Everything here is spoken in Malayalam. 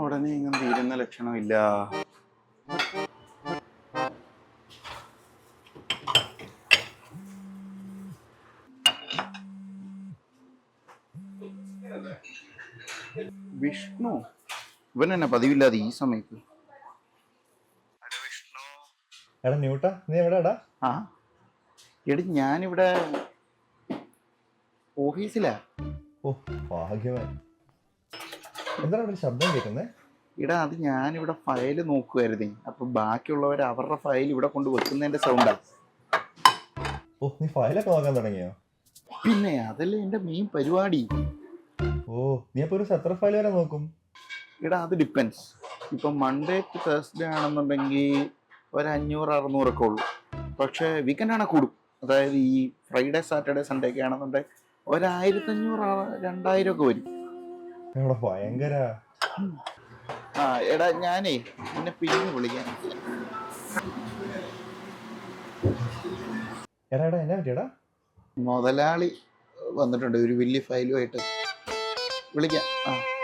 ഉടനെ ഇങ്ങനെ തീരുന്ന ലക്ഷണമില്ല. വിഷ്ണു. ഇവൻ എന്നെ പതിവില്ലാതെ ഈ സമയത്ത്. എടാ ന്യൂട്ട നീ എവിടെടാ ആ? എടി ഞാനിവിടെ ഓഫീസിലാ. ഓ ഭാഗ്യവാൻ. എന്താണ് ശബ്ദം കേൾക്കുന്നേ? ഇടാ അത് ഞാനിവിടെ ഫയൽ നോക്കുമായിരുന്നേ അപ്പൊ ബാക്കിയുള്ളവർ അവരുടെ ഫയൽ ഇവിടെ കൊണ്ട് വെക്കുന്നതിന്റെ സൗണ്ടാ. ഓ നീ ഫയലൊക്കെ നോക്കാൻ തുടങ്ങിയോ? പിന്നെ അതല്ലേ എന്റെ മെയിൻ പരിപാടി. ഓ നീ അപ്പൊ ഒരു ഫയൽ വരെ നോക്കും. ഇടാ അത് ഡിപ്പെൻസ് ഇപ്പൊ മൺഡേ ടു തേഴ്സ്ഡേ ആണെന്നുണ്ടെങ്കിൽ ഒരു അഞ്ഞൂറ് അറുന്നൂറൊക്കെ ഉള്ളൂ. പക്ഷേ വീക്കെൻഡ് കൂടും. അതായത് ഈ ഫ്രൈഡേ സാറ്റർഡേ സൺഡേ ഒക്കെ ആണെന്നുണ്ടെങ്കിൽ ഒരായിരത്തഞ്ഞൂറ് ആ- രണ്ടായിരം ഒക്കെ വരും ഭയങ്കര. ആ എടാ ഞാനേ എന്നെ പിന്നെ വിളിക്കാൻ എടാ എടാ എന്നാ പറ്റിയടാ? മുതലാളി വന്നിട്ടുണ്ട് ഒരു വലിയ ഫയലുമായിട്ട്. വിളിക്കാം. ആ.